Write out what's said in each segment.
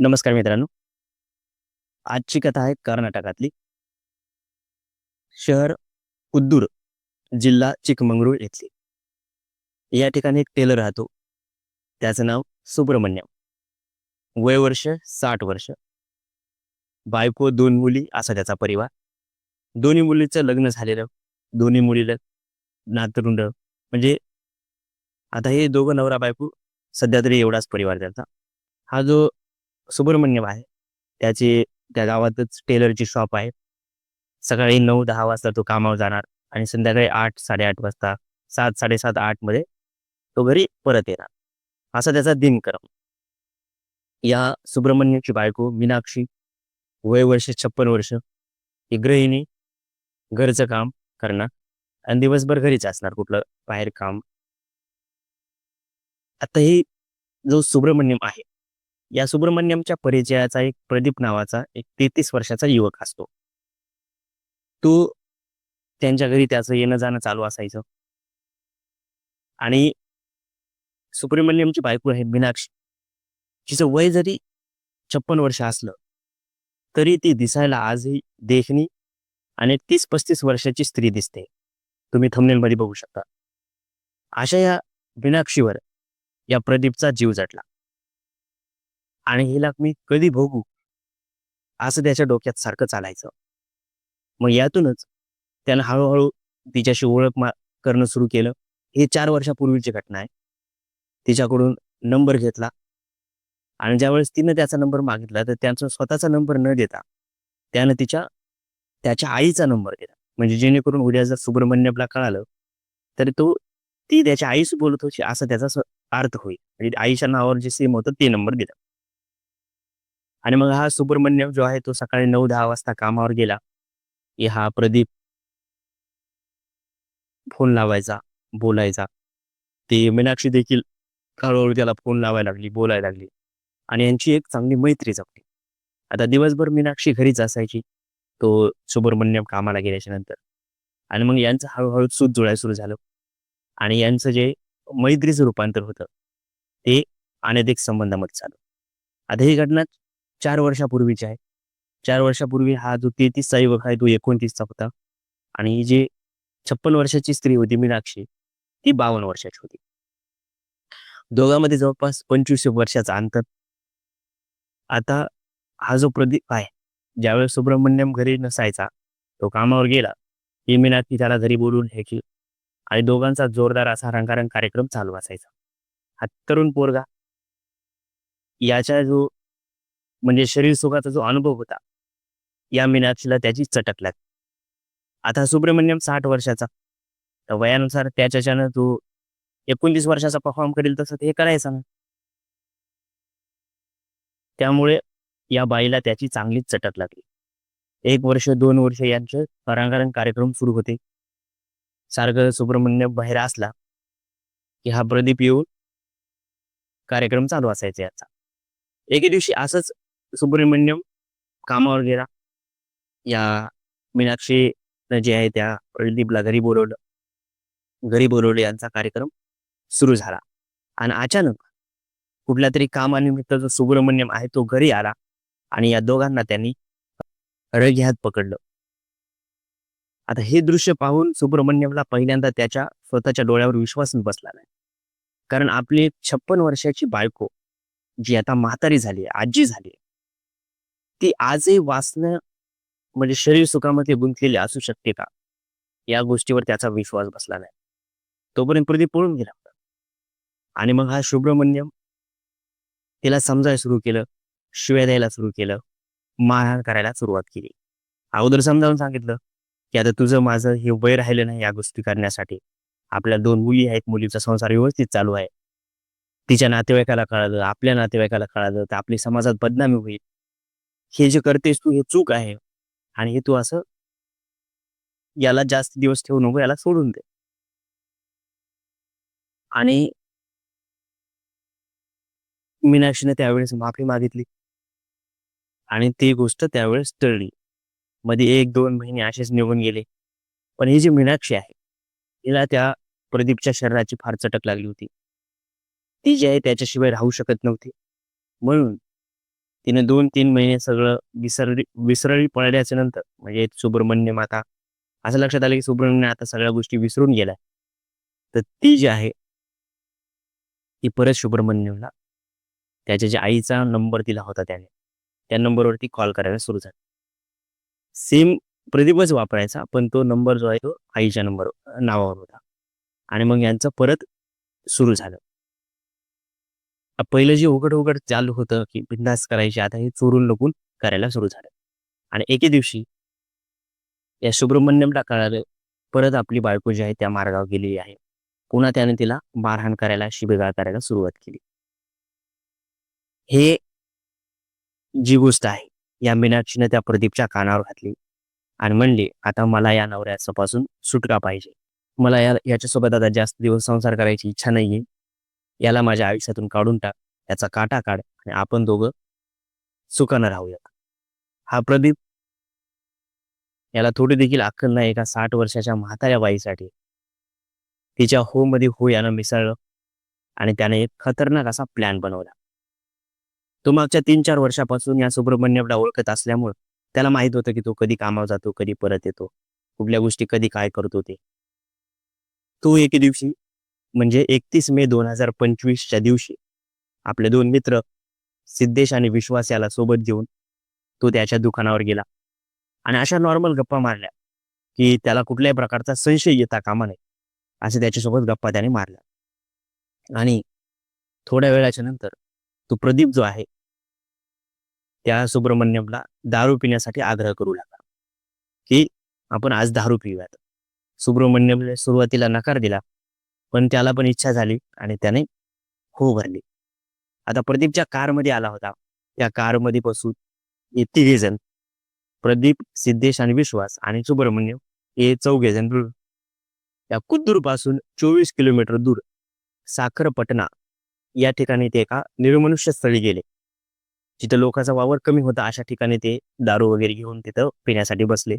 नमस्कार मित्रांनो. आजची कथा आहे कर्नाटकातली. शहर उद्दूर जिल्हा चिकमंगळूर येथली. या ठिकाणी एक टेलर राहतो. त्याचं नाव सुब्रमण्यम. वय वर्ष साठ वर्ष. बायको दोन मुली असा त्याचा परिवार. दोन्ही मुलीचं लग्न झालेलं. दोन्ही मुलीला नातरुंड. म्हणजे आता हे दोघं नवरा बायको सध्या तरी एवढाच परिवार त्याचा. हा जो सुब्रमण्यम आहे. त्याची त्या गावातच टेलरची शॉप आहे. सकाळी नऊ दहा वाजता तो कामावर जाणार आणि संध्याकाळी आठ साडेआठ वाजता सात साडेसात आठमध्ये तो घरी परत येणार. असा त्याचा दिनक्रम. या सुब्रमण्यमची बायको मीनाक्षी वय वर्ष छप्पन वर्ष ही गृहिणी घरचं काम करणार आणि दिवसभर घरीच असणार कुठलं बाहेर काम. आता ही जो सुब्रमण्यम आहे या सुब्रमण्यमच्या परिचयाचा एक प्रदीप नावाचा एक तेहतीस वर्षाचा युवक असतो. तो त्यांच्या घरी त्याचं येणं जाणं चालू असायचं. आणि सुब्रमण्यमची बायको आहे मीनाक्षी. तिचं वय जरी छप्पन वर्ष असलं तरी ती दिसायला आजही देखणी आणि तीस पस्तीस वर्षाची स्त्री दिसते. तुम्ही मध्ये बघू शकता. अशा या मीनाक्षीवर या प्रदीपचा जीव जटला आणि हिला मी कधी भोगू? असं त्याच्या डोक्यात सारखं चालायचं. मग यातूनच त्यानं हळूहळू तिच्याशी ओळख करणं सुरू केलं. हे चार वर्षापूर्वीची घटना आहे. तिच्याकडून नंबर घेतला. आणि ज्यावेळेस तिनं त्याचा नंबर मागितला तर त्यांचा स्वतःचा नंबर न देता त्यानं तिच्या त्याच्या आईचा नंबर दिला. म्हणजे जेणेकरून उद्या जर सुब्रमण्यमला कळालं तर तो ती त्याच्या आईशी बोलत होती असा त्याचा अर्थ होईल. म्हणजे आईच्या नावावर जे सेम होतं ते नंबर दिला. आणि मग हा सुब्रमण्यम जो आहे तो सकाळी नऊ दहा वाजता कामावर गेला. की हा प्रदीप फोन लावायचा बोलायचा. ते मीनाक्षी देखील हळूहळू त्याला फोन लावायला लागली बोलायला लागली. आणि यांची एक चांगली मैत्री जपली. आता दिवसभर मीनाक्षी घरीच असायची तो सुब्रमण्यम कामाला गेल्याच्यानंतर. आणि मग यांचं हळूहळू सूत जुळायला सुरू झालं. आणि यांचं जे मैत्रीचं रूपांतर होतं ते अनैतिक संबंधामध्ये झालं. आता ही घटना चार वर्षापूर्वीचे आहे. चार वर्षापूर्वी हा जो तेहतीसचा युवक आहे तो एकोणतीसचा होता. आणि ही जी छप्पन वर्षाची स्त्री होती मीनाक्षी ती बावन्न वर्षाची होती. दोघांमध्ये जवळपास पंचवीस वर्षाचा अंतर. आता हा जो प्रदीप आहे ज्यावेळेस सुब्रमण्यम घरी नसायचा तो कामावर गेला ही मीनाक्षी त्याला घरी बोलून हे की आणि दोघांचा जोरदार असा रंगारंग कार्यक्रम चालू असायचा. हा तरुण पोरगा याच्या जो म्हणजे शरीर सुखाचा जो अनुभव होता या मीनाक्षीला त्याची चटक लागली. आता सुब्रमण्यम साठ वर्षाचा. तर वयानुसार त्याच्याच्यानं तो एकोणतीस वर्षाचा परफॉर्म करेल तसं हे करायचं ना त्यामुळे या बाईला त्याची चांगलीच चटक लागली. एक वर्ष दोन वर्ष यांचे रंगारंग कार्यक्रम सुरू होते. सारखं सुब्रमण्यम बाहेर असला की हा प्रदीप येऊन कार्यक्रम चालू असायचा याचा. एके दिवशी असंच सुब्रमण्यम कामावर गेला. या मीनाक्षी जे आहे त्या प्रदीपला घरी बोलवलं. घरी बोलवलं यांचा कार्यक्रम सुरू झाला. आणि अचानक कुठल्या तरी कामानिमित्त जो सुब्रमण्यम आहे तो घरी आला आणि या दोघांना त्यांनी रग्यात पकडलं. आता हे दृश्य पाहून सुब्रमण्यमला पहिल्यांदा त्याच्या स्वतःच्या डोळ्यावर विश्वास बसला नाही. कारण आपली छप्पन वर्षाची बायको जी आता म्हातारी झाली आजी झाली ती आजही वाचणं म्हणजे शरीर सुखामध्ये गुंतलेली असू शकते का? या गोष्टीवर त्याचा विश्वास बसला नाही. तोपर्यंत प्रदीप पळून गेला. आणि मग हा सुब्रमण्यम तिला समजायला सुरू केलं शिव्या द्यायला सुरू केलं मारहाण करायला सुरुवात केली. अगोदर समजावून सांगितलं की आता तुझं माझं हे वय राहिलं नाही या गोष्टी करण्यासाठी. आपल्या दोन मुली आहेत मुलीचा संसार व्यवस्थित चालू आहे. तिच्या नातेवाईकाला कळालं आपल्या नातेवाईकाला कळालं तर आपली समाजात बदनामी होईल. हे जे करतेस तू हे चूक आहे. आणि हे तू असं याला जास्त दिवस ठेवू नको याला सोडून दे. आणि मीनाक्षीने त्यावेळेस माफी मागितली. आणि ती गोष्ट त्यावेळेस टळली. मध्ये एक दोन महिने असेच निघून गेले. पण ही जी मीनाक्षी आहे तिला त्या प्रदीपच्या शरीराची फार चटक लागली होती. ती जी आहे त्याच्याशिवाय राहू शकत नव्हती. म्हणून तिने दोन तीन महिने सगळं विसरली विसरळी पडल्याच्या नंतर म्हणजे सुब्रमण्य माता असं लक्षात आलं की सुब्रमण्य आता सगळ्या गोष्टी विसरून गेल्या. तर ती जी आहे ती परत सुब्रमण्यमला त्याच्या ज्या आईचा नंबर दिला होता त्याने त्या नंबरवरती कॉल करायला सुरू झाला. सेम प्रदीपच वापरायचा पण तो नंबर जो आहे तो आईच्या नंबर नावावर होता. आणि मग यांचं परत सुरू झालं. पहिलं जे उघड उघड चालू होतं की बिंदास करायचे आता हे चोरून लपून करायला सुरू झालं. आणि एके दिवशी या सुब्रमण्यमला कळालं परत आपली बायको जी आहे त्या मार्गावर गेलेली आहे. पुन्हा त्याने तिला मारहाण करायला शिबिगाळ करायला सुरुवात केली. हे जी गोष्ट आहे या मीनाक्षीने त्या प्रदीपच्या कानावर घातली आणि म्हणली आता मला या नवऱ्याचं पासून सुटका पाहिजे. मला या याच्यासोबत आता जास्त दिवस संसार करायची इच्छा नाहीये. याला माझ्या आयुष्यातून काढून टाक. याचा काटा काढ आणि आपण दोघं सुखानं राहूयात. हा प्रदीप याला थोडी देखील अक्कल नाही एका साठ वर्षाच्या म्हाताऱ्या बाईसाठी. तिच्या हो मध्ये हो यानं मिसळलं आणि त्याने एक खतरनाक असा प्लॅन बनवला. तो मागच्या तीन चार वर्षापासून या सुब्रमण्यमला ओळखत असल्यामुळे त्याला माहीत होतं की तो कधी कामावर जातो कधी परत येतो. कुठल्या गोष्टी कधी काय करतो ते. तो एके दिवशी म्हणजे एकतीस मे दोन हजार पंचवीसच्या दिवशी आपले दोन मित्र सिद्धेश आणि विश्वास याला सोबत घेऊन तो त्याच्या दुकानावर गेला. आणि अशा नॉर्मल गप्पा मारल्या की त्याला कुठल्याही प्रकारचा संशय येता कामा नये असे त्याच्यासोबत गप्पा त्याने मारल्या. आणि थोड्या वेळाच्या नंतर तो प्रदीप जो आहे त्या सुब्रमण्यमला दारू पिण्यासाठी आग्रह करू लागला की आपण आज दारू पिऊयात. सुब्रमण्यमने सुरुवातीला नकार दिला पण त्याला पण इच्छा झाली आणि त्याने हो भरली. आता प्रदीपच्या कारमध्ये आला होता त्या कारमध्ये बसून हे तिघे जण प्रदीप सिद्धेश आणि विश्वास आणि सुब्रमण्यम हे चौघे जण या कुद्दूरपासून चोवीस किलोमीटर दूर साखरपटना या ठिकाणी ते एका निर्मनुष्य स्थळी गेले. जिथं लोकांचा वावर कमी होता अशा ठिकाणी ते दारू वगैरे घेऊन तिथं पिण्यासाठी बसले.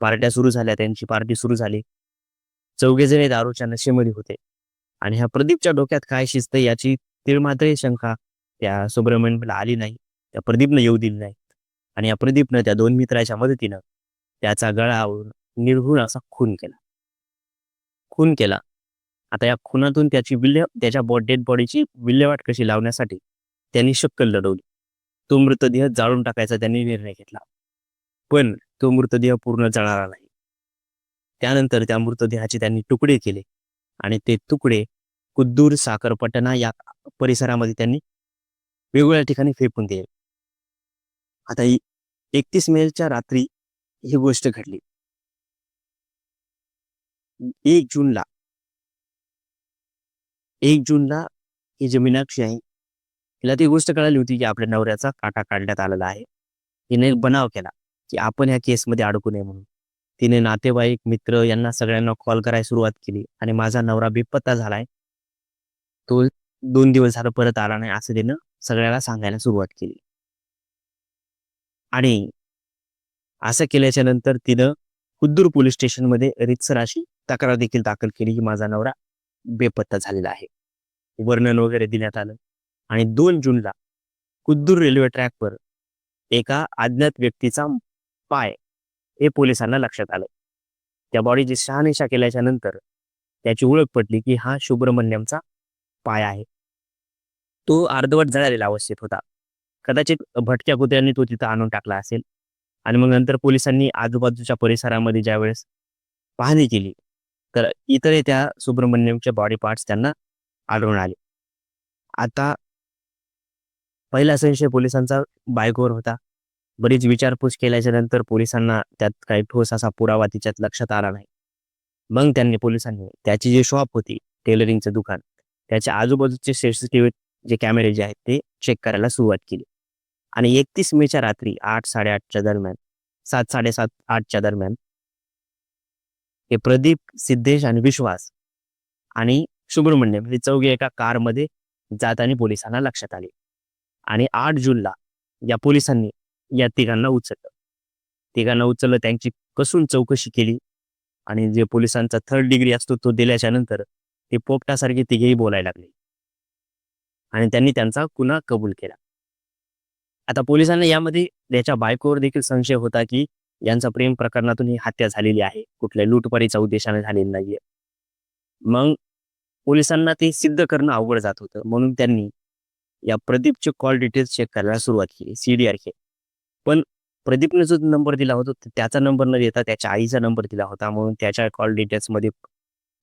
पार्ट्या सुरू झाल्या त्यांची पार्टी सुरू झाली. चौघेजणे दारूच्या नशेमध्ये होते. आणि ह्या प्रदीपच्या डोक्यात काय शिस्त याची तिळमात्र शंका त्या सुब्रमण्यमला आली नाही. त्या प्रदीपनं येऊ दिली नाही. आणि या प्रदीपनं त्या दोन मित्राच्या मदतीनं त्याचा गळा निर्घुण असा खून केला. खून केला. आता या खुनातून त्याची विल्हे त्याच्या बॉ डेड बॉडीची विल्हेवाट कशी लावण्यासाठी त्यांनी शक्कल लढवली. तो मृतदेह जाळून टाकायचा त्यांनी निर्णय घेतला. पण तो मृतदेह पूर्ण जळाला नाही. त्यानंतर त्या मृतदेहाचे त्यांनी तुकडे केले. आणि ते तुकडे कुद्दूर साखरपटना या परिसरामध्ये त्यांनी वेगवेगळ्या ठिकाणी फेकून दिले. आता ही एकतीस मेच्या रात्री ही गोष्ट घडली. एक जूनला एक जूनला ही जी मीनाक्षी आहे. तिला ती गोष्ट कळाली होती की आपल्या नवऱ्याचा काटा काढण्यात आलेला आहे. हिने एक बनाव केला की आपण ह्या केसमध्ये अडकू नये म्हणून. तिने नातेवाईक मित्र यांना सगळ्यांना कॉल करायला सुरुवात केली आणि माझा नवरा बेपत्ता झालाय. तो दोन दिवस झाला परत आला नाही असं तिनं सगळ्याला सांगायला सुरुवात केली. आणि असं केल्याच्यानंतर तिनं खुद्दूर पोलीस स्टेशनमध्ये रितसर अशी तक्रार देखील दाखल केली की माझा नवरा बेपत्ता झालेला आहे. वर्णन वगैरे देण्यात आलं. आणि दोन जूनला कुद्दूर रेल्वे ट्रॅकवर एका अज्ञात व्यक्तीचा पाय हे पोलिसांना लक्षात आलं. त्या बॉडीची शहानिशा केल्याच्यानंतर त्याची ओळख पटली की हा सुब्रमण्यमचा पाय आहे. तो अर्धवट जळालेला अवस्थेत होता. कदाचित भटक्या कुत्र्यांनी तो तिथं आणून टाकला असेल. आणि मग नंतर पोलिसांनी आजूबाजूच्या परिसरामध्ये ज्यावेळेस पाहणी केली तर इतर त्या सुब्रमण्यमचे बॉडी पार्ट्स त्यांना आढळून आले. आता पहिला संशय पोलिसांचा बायकोवर होता. बरीच विचारपूस केल्याच्यानंतर पोलिसांना त्यात काही ठोस असा पुरावा तिच्यात लक्षात आला नाही. मग त्यांनी पोलिसांनी त्याची जी शॉप होती टेलरिंगचं दुकान त्याच्या आजूबाजूचे सीसीटीव्ही जे कॅमेरे जे आहेत ते चेक करायला सुरुवात केली. आणि एकतीस मेच्या रात्री आठ साडेआठच्या दरम्यान सात साडेसात आठच्या दरम्यान हे प्रदीप सिद्धेश आणि विश्वास आणि सुब्रमण्यम हे चौघे एका कारमध्ये जाताना पोलिसांना लक्षात आले. आणि आठ जूनला या पोलिसांनी या तिघांना उचललं. तिघांना उचललं त्यांची कसून चौकशी केली आणि जे पोलिसांचा थर्ड डिग्री असतो तो दिल्याच्या नंतर ते पोपटासारखे तिघेही बोलायला लागले. आणि त्यांनी त्यांचा गुन्हा कबूल केला. आता पोलिसांना यामध्ये त्याच्या बायकोवर देखील संशय होता की यांचा प्रेम प्रकरणातून ही हत्या झालेली आहे. कुठल्या लुटपारीच्या उद्देशाने झालेली नाहीये. मग पोलिसांना ते सिद्ध करणं अवघड जात होतं. म्हणून त्यांनी या प्रदीपचे कॉल डिटेल्स चेक करायला सुरुवात केली. सीडीआर के पण प्रदीपने जो नंबर दिला होता त्याचा नंबर न देता त्याच्या आईचा नंबर दिला होता. म्हणून त्याच्या कॉल डिटेल्समध्ये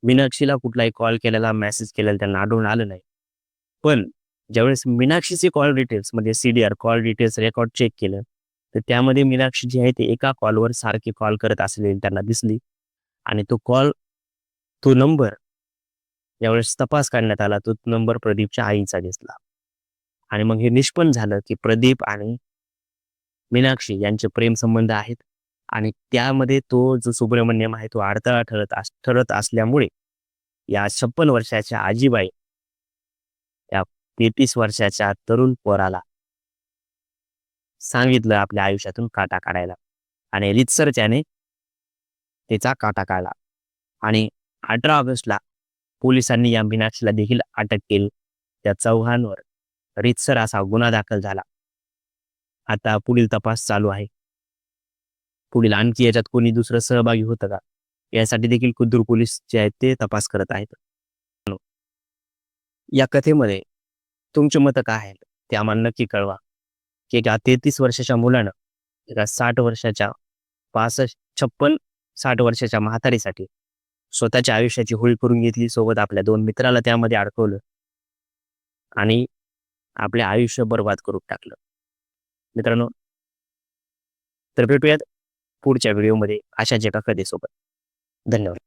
मीनाक्षीला कुठलाही कॉल केलेला मेसेज केलेला त्यांना आढळून आलं नाही. पण ज्यावेळेस मीनाक्षीचे कॉल डिटेल्स म्हणजे R call details record check केलं तर त्यामध्ये मीनाक्षी जी आहे ते एका कॉलवर सारखी कॉल करत असलेली त्यांना दिसली. आणि तो कॉल तो नंबर ज्यावेळेस तपास करण्यात आला तो नंबर प्रदीपच्या आईचा दिसला. आणि मग हे निष्पन्न झालं की प्रदीप आणि मीनाक्षी यांचे प्रेम संबंध आहेत. आणि त्यामध्ये तो जो सुब्रमण्यम आहे तो अडथळा ठरत ठरत असल्यामुळे या छप्पन वर्षाच्या आजीबाई या तेहतीस वर्षाच्या तरुण पोराला सांगितलं आपल्या आयुष्यातून काटा काढायला. आणि रितसर त्याने त्याचा काटा काढला. आणि अठरा ऑगस्टला पोलिसांनी या मीनाक्षीला देखील अटक केली. त्या चौहानवर रितसर असा गुन्हा दाखल झाला. आता पुढील तपास चालू आहे. पुढील आणखी याच्यात कोणी दुसरं सहभागी होतं का? यासाठी देखील कुद्दूर पोलीस जे आहेत ते तपास करत आहेत. या कथेमध्ये तुमचे मत काय आहेत ते आम्हाला नक्की कळवा. की एका तेहतीस वर्षाच्या मुलानं एका साठ वर्षाच्या पासष्ट छप्पन साठ वर्षाच्या म्हातारीसाठी स्वतःच्या आयुष्याची होळी करून घेतली सोबत आपल्या दोन मित्राला त्यामध्ये अडकवलं आणि आपले आयुष्य बर्बाद करून टाकलं. मित्रांनो तर भेटूयात पुढच्या व्हिडिओमध्ये अशाच एका कथेसोबत. धन्यवाद.